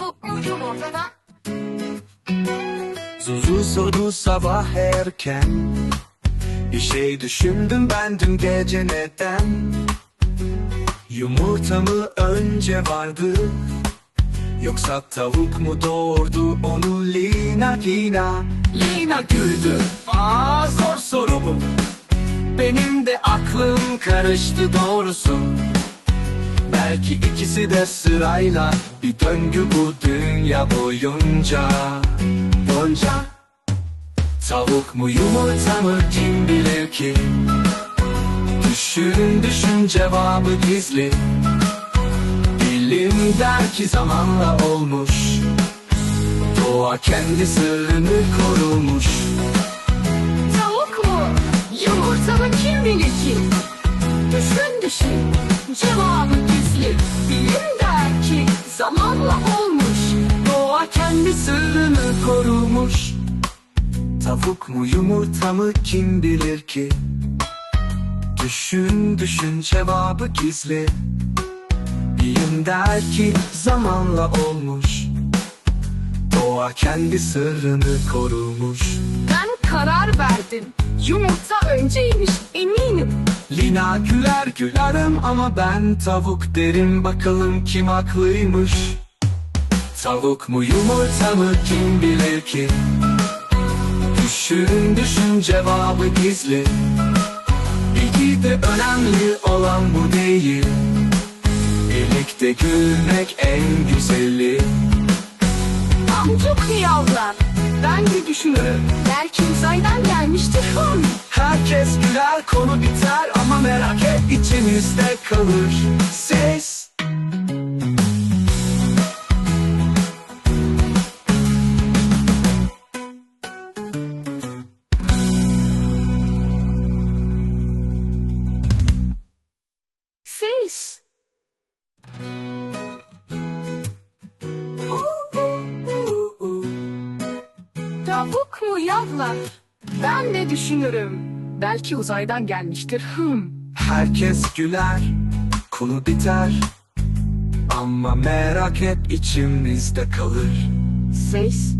Mı? Zuzu sordu sabah erken. Bir şey düşündüm ben dün gece neden? Yumurta mı önce vardı? Yoksa tavuk mu doğurdu onu Lina Lina? Lina güldü. Aa zor soru bu. Benim de aklım karıştı doğrusu Belki ikisi de sırayla Bir döngü bu dünya boyunca. Boyunca. Tavuk mu yumurta mı kim bilir ki? Düşün düşün cevabı gizli. Bilim der ki zamanla olmuş. Doğa kendi sırrını korumuş. Tavuk mu? Yumurta mı kendi sırrını korumuş. Tavuk mu yumurta mı kim bilir ki? Düşün düşün cevabı gizli. Bilim der ki zamanla olmuş. Doğa kendi sırrını korumuş. Ben karar verdim. Yumurta önceymiş eminim. Lina güler gülerim ama ben tavuk derim. Bakalım kim haklıymış Tavuk mu yumurta mı kim bilir ki Düşün düşün cevabı gizli Bilgi de önemli olan bu değil Birlikte gülmek en güzeli Amcuk miyavlar. Ben de düşünürüm. Belki uzaydan gelmiştir. Hmm. Herkes güler konu biter ama merak et içimizde kalır Ses. Tavuk mu yavlar? Ben de düşünürüm. Belki uzaydan gelmiştir. Hmm. Herkes güler konu biter Ama merak et içimizde kalır Ses.